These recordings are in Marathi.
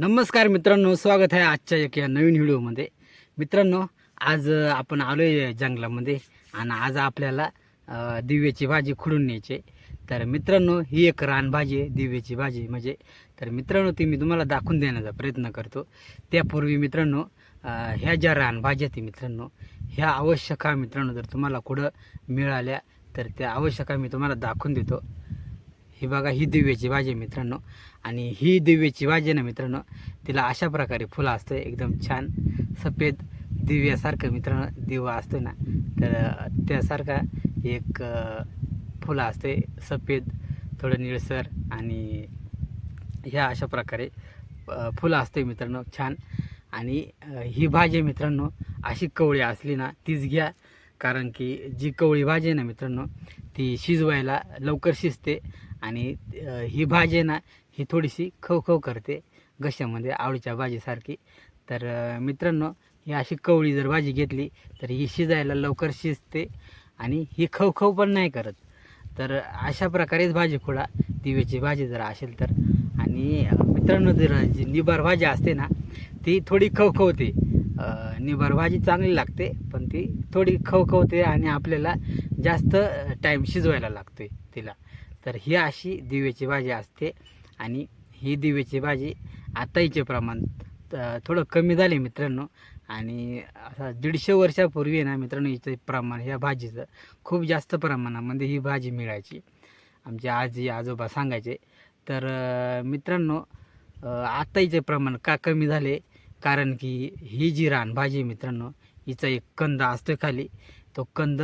नमस्कार मित्रांनो स्वागत आहे आजच्या एक या नवीन व्हिडिओमध्ये. मित्रांनो आज आपण आलो आहे जंगलामध्ये आणि आज आपल्याला दिव्याची भाजी खुडून न्यायची तर मित्रांनो ही एक रानभाजी आहे दिव्याची भाजी म्हणजे. तर मित्रांनो ती मी तुम्हाला दाखवून देण्याचा प्रयत्न करतो. त्यापूर्वी मित्रांनो ह्या ज्या रानभाज्या आहेत मित्रांनो ह्या आवश्यक हा मित्रांनो जर तुम्हाला कुठं मिळाल्या तर त्या आवश्यक मी तुम्हाला दाखवून देतो. ही बघा ही दिव्याची भाजी आहे मित्रांनो. आणि ही दिव्याची भाजी आहे ना मित्रांनो तिला अशा प्रकारे फुलं असतं एकदम छान सफेद दिव्यासारखं मित्रांनो दिवा असतो ना. तर त्यासारखा एक फुलं असते सफेद थोडं निळसर आणि ह्या अशा प्रकारे फुलं असते मित्रांनो छान. आणि ही भाजी मित्रांनो अशी कवळी असली ना तीच घ्या. कारण की जी कवळी भाजी आहे ना मित्रांनो ती शिजवायला लवकर शिजते. आणि ही भाजी आहे ना ही थोडीशी खवखव करते घशामध्ये आवळीच्या भाजीसारखी. तर मित्रांनो ही अशी कवळी जर भाजी घेतली तर ही शिजायला लवकर शिजते आणि ही खवखव पण नाही करत. तर अशा प्रकारेच भाजी खोडा दिव्याची भाजी जर असेल तर. आणि मित्रांनो जर जी निबार भाजी असते ना ती थोडी खवखवते. निबार भाजी चांगली लागते पण ती थोडी खवखवते आणि आपल्याला जास्त टाईम शिजवायला लागतो तिला. तर ही अशी दिव्याची भाजी असते. आणि ही दिव्याची भाजी आताईचे प्रमाण थोडं कमी झाले मित्रांनो. आणि असा दीडशे वर्षापूर्वी आहे ना मित्रांनो हिचं प्रमाण ह्या भाजीचं खूप जास्त प्रमाणामध्ये ही भाजी मिळायची. आमचे आजी आजोबा सांगायचे. तर मित्रांनो आताईचे प्रमाण का कमी झाले? कारण की ही जी रानभाजी भाजी मित्रांनो हिचा एक कंद असतो खाली. तो कंद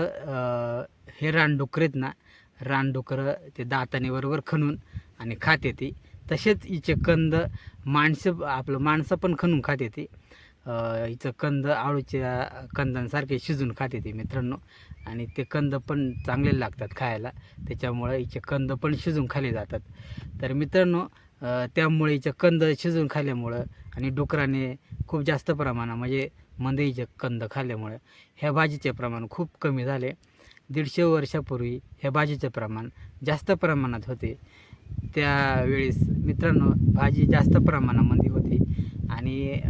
हे रानडुकर आहेत ना रानडुकरं ते दाताने बरोबर खणून आणि खाते ती. तसेच हिचे कंद माणसं आपलं माणसं पण खणून खात येते. हिचं कंद आळूच्या कंदांसारखे शिजून खात येते मित्रांनो. आणि ते कंद पण चांगले लागतात खायला. त्याच्यामुळे हिचे कंद पण शिजून खाले जातात. तर मित्रांनो त्यामुळे हिचं कंद शिजून खाल्ल्यामुळं आणि डुकराने खूप जास्त प्रमाणात म्हणजे मंदईचे कंद खाल्ल्यामुळं ह्या भाजीचे प्रमाण खूप कमी झाले. दीडशे वर्षापूर्वी ह्या भाजीचे प्रमाण जास्त प्रमाणात होते. त्यावेळेस मित्रांनो भाजी जास्त प्रमाणामध्ये होती. आणि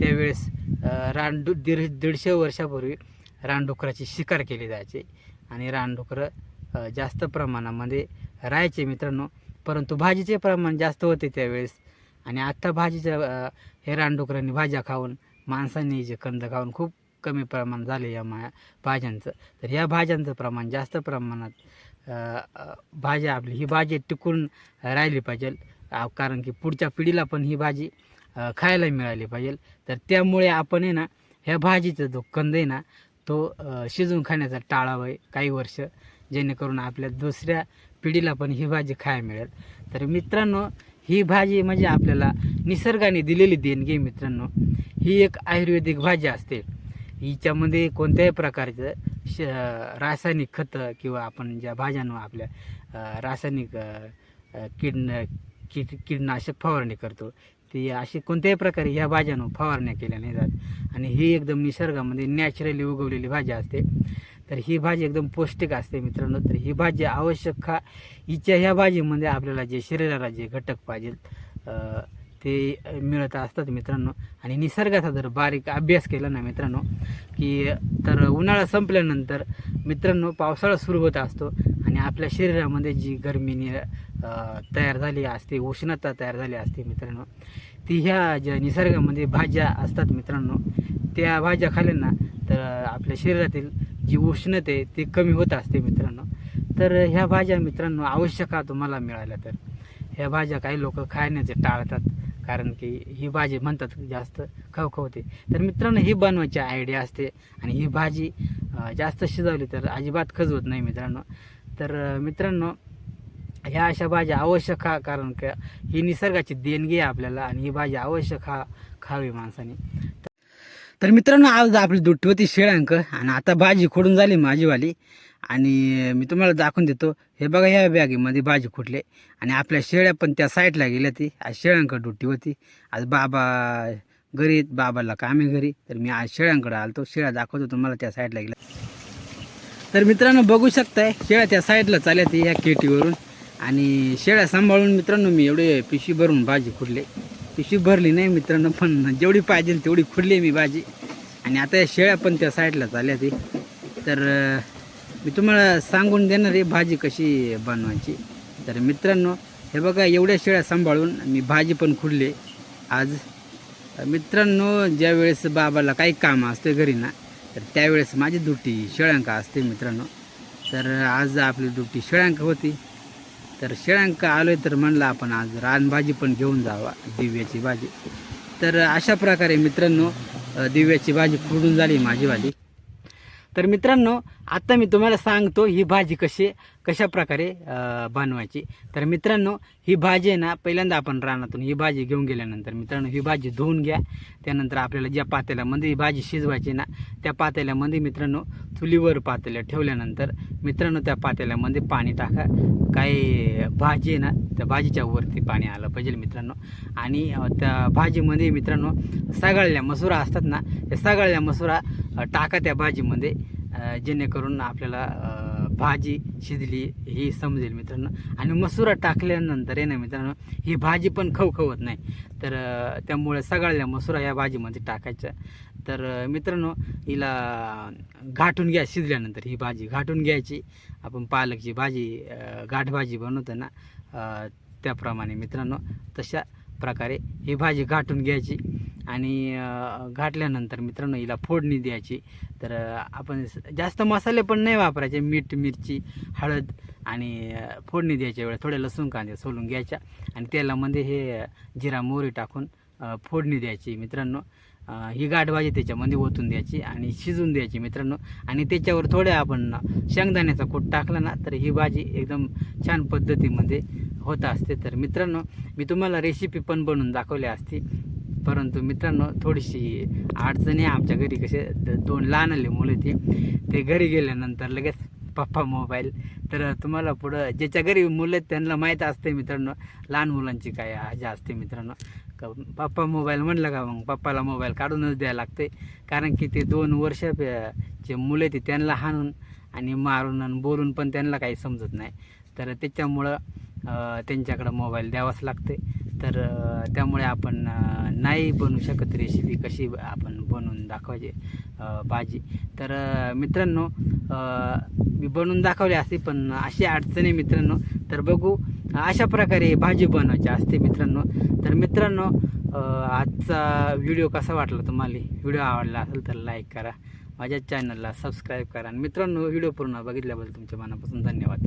त्यावेळेस अ, रानडु दीड दीडशे वर्षापूर्वी रानडुकराची शिकार केली जायची. आणि रानडुकरं जास्त प्रमाणामध्ये राहायचे मित्रांनो. परंतु भाजीचे प्रमाण जास्त होते त्यावेळेस. आणि आत्ता भाजीच्या हे रानडुकरांनी भाज्या खाऊन माणसांनी जे कंद खाऊन खूप कमी प्रमाण झाले या मा भाज्यांचं. तर या भाज्यांचं प्रमाण जास्त प्रमाणात भाजी भाज्या आपली. ही भाजी टिकून राहिली पाहिजे. कारण की पुढच्या पिढीला पण ही भाजी खायला मिळाली पाहिजे. तर त्यामुळे आपण आहे ना ह्या भाजीचा जो कंद आहे ना तो शिजून शिजवून खाण्याचा टाळावा आहे काही वर्ष जेणेकरून आपल्या दुसऱ्या पिढीला पण ही भाजी खायला मिळेल. तर मित्रांनो ही भाजी म्हणजे आपल्याला निसर्गाने दिलेली देणगी मित्रांनो. ही एक आयुर्वेदिक भाजी असते. हिच्यामध्ये कोणत्याही प्रकारचं श रासायनिक खतं किंवा आपण ज्या भाज्यांवर आपल्या रासायनिक किड अ, कीड कीड फवारणी करतो ती अशी कोणत्याही प्रकारे ह्या भाज्यांवर फवारण्या केल्या नाही जात. आणि ही एकदम निसर्गामध्ये नॅचरली उगवलेली भाजी असते. तर ही भाजी एकदम पौष्टिक असते मित्रांनो. तर ही भाजी आवश्यक खा हिच्या ह्या भाजीमध्ये आपल्याला जे शरीराला जे घटक पाहिजेत ते मिळत असतात मित्रांनो. आणि निसर्गाचा जर बारीक अभ्यास केला ना मित्रांनो की तर उन्हाळा संपल्यानंतर मित्रांनो पावसाळा सुरू होत असतो आणि आपल्या शरीरामध्ये जी गरमी नि तयार झाली असते उष्णता तयार झाली असते मित्रांनो ती ह्या ज्या निसर्गामध्ये भाज्या असतात मित्रांनो त्या भाज्या खाल्ल्या ना तर आपल्या शरीरातील जी उष्णते ती कमी होत असते मित्रांनो. तर ह्या भाज्या मित्रांनो आवश्यक तुम्हाला मिळाल्या तर. ह्या भाज्या काही लोक खाण्याचे टाळतात. कारण की ही भाजी म्हणतात जास्त खवखवते. तर मित्रांनो ही बनवायची आयडिया असते आणि ही भाजी जास्त शिजवली तर अजिबात खजवत नाही मित्रांनो. तर मित्रांनो ह्या अशा भाज्या आवश्यक खा कारण का ही निसर्गाची देणगी आहे आपल्याला आणि ही भाजी आवश्यक खा खावी माणसाने. तर मित्रांनो आज आपली दुट्टी होती अंक आणि आता भाजी खोडून झाली माझीवाली. आणि मी तुम्हाला दाखवून देतो. हे बघा ह्या बॅगेमध्ये भाजी खुटले. आणि आपल्या शेळ्या पण त्या साईडला गेल्या ती. आज शेळ्यांक दुट्टी होती. आज बाबा घरी बाबाला कामे घरी. तर मी आज शेळ्यांकडे आलतो. शेळ्या दाखवतो तुम्हाला त्या साईडला गेल्या. तर मित्रांनो बघू शकताय शेळ्या त्या साईडला चालल्या ती या केटीवरून. आणि शेळ्या सांभाळून मित्रांनो मी एवढे पिशवी भरून भाजी खुडले पिशवी भरली नाही मित्रांनो पण जेवढी पाहिजे तेवढी खुडली मी भाजी. आणि आता या शेळ्या पण त्या साईडला चालल्या ती. तर मी तुम्हाला सांगून देणार आहे भाजी कशी बनवायची. तर मित्रांनो हे बघा एवढ्या शेळ्या सांभाळून मी भाजी पण खुडले आज मित्रांनो ज्या वेळेस बाबाला काही काम असते घरी ना तर त्यावेळेस माझी ड्युटी शेळ्यांका असते मित्रांनो. तर आज आपली ड्युटी शेळ्यांका होती. तर शेळ्यांक आलो तर म्हणलं आपण आज रानभाजी पण घेऊन जावा दिव्याची भाजी. तर अशा प्रकारे मित्रांनो दिव्याची भाजी फुडून झाली माझीवाली तर मित्रांनो आता मी तुम्हाला सांगतो ही भाजी कशी कशा प्रकारे बनवायची. तर मित्रांनो ही भाजी आहे ना पहिल्यांदा आपण रानातून ही भाजी घेऊन गेल्यानंतर मित्रांनो ही भाजी धुवून घ्या. त्यानंतर आपल्याला ज्या पातेल्यामध्ये ही भाजी शिजवायची ना त्या पातेल्यामध्ये मित्रांनो चुलीवर पातेल्या ठेवल्यानंतर मित्रांनो त्या पातेल्यामध्ये पाणी टाका. काही भाजी आहे ना त्या भाजीच्या वरती पाणी आलं पाहिजे मित्रांनो. आणि त्या भाजीमध्ये मित्रांनो सगळल्या मसुरा असतात ना त्या सगळल्या मसुरा टाका त्या भाजीमध्ये. जेणेकरून आपल्याला भाजी शिजली ही समजेल मित्रांनो. आणि मसुरा टाकल्यानंतर आहे ना मित्रांनो ही भाजी पण खवखवत नाही. तर त्यामुळे सगळ्या मसुरा या भाजीमध्ये टाकायच्या तर मित्रांनो हिला घाटून घ्या शिजल्यानंतर ही भाजी. घाटून घ्यायची. आपण पालकची भाजी गाठ भाजी बनवतो ना त्याप्रमाणे मित्रांनो तशा प्रकारे ही भाजी घाटून घ्यायची. आणि घाटल्यानंतर मित्रांनो हिला फोडणी द्यायची. तर आपण जास्त मसाले पण नाही वापरायचे. मीठ मिरची हळद आणि फोडणी द्यायच्या वेळेस थोड्या लसूण कांदे सोलून घ्यायच्या आणि तेलामध्ये हे जिरा मोहरी टाकून फोडणी द्यायची मित्रांनो. ही गाठ भाजी त्याच्यामध्ये ओतून द्यायची आणि शिजून द्यायची मित्रांनो. आणि त्याच्यावर थोड्या आपण शेंगदाण्याचा कूट टाकला ना तर ही भाजी एकदम छान पद्धतीमध्ये होत असते. तर मित्रांनो मी तुम्हाला रेसिपी पण बनवून दाखवली असती. परंतु मित्रांनो थोडीशी अडचणी आहे आमच्या घरी. कसे द- दोन लहान आले मुलं ते. ते घरी गेल्यानंतर लगेच पप्पा मोबाईल तर तुम्हाला पुढं ज्याच्या घरी मुलं आहेत त्यांना माहीत असते मित्रांनो. लहान मुलांची काय आजा असते मित्रांनो. का पप्पा मोबाईल म्हणलं का मग? पप्पाला मोबाईल काढूनच द्यायला लागते कारण की ते दोन वर्ष जे मुलं आहेत त्यांना हाणून आणि मारून आणि बोलून पण त्यांना काही समजत नाही. तर त्याच्यामुळं त्यांच्याकडं मोबाईल द्यावाच लागते तर त्यामुळे आपण नाही बनवू शकत रेसिपी कशी आपण बनवून दाखवायची भाजी. तर मित्रांनो मी बनवून दाखवली असते पण अशी अडचणी मित्रांनो तर बघू अशा प्रकारे भाजी बनवायची असते मित्रांनो. तर मित्रांनो आजचा व्हिडिओ कसा वाटला तुम्हाला? व्हिडिओ आवडला असेल तर लाईक करा. माझ्या चॅनलला सबस्क्राईब करा. आणि मित्रांनो व्हिडिओ पूर्ण बघितल्याबद्दल तुमच्या मनापासून धन्यवाद.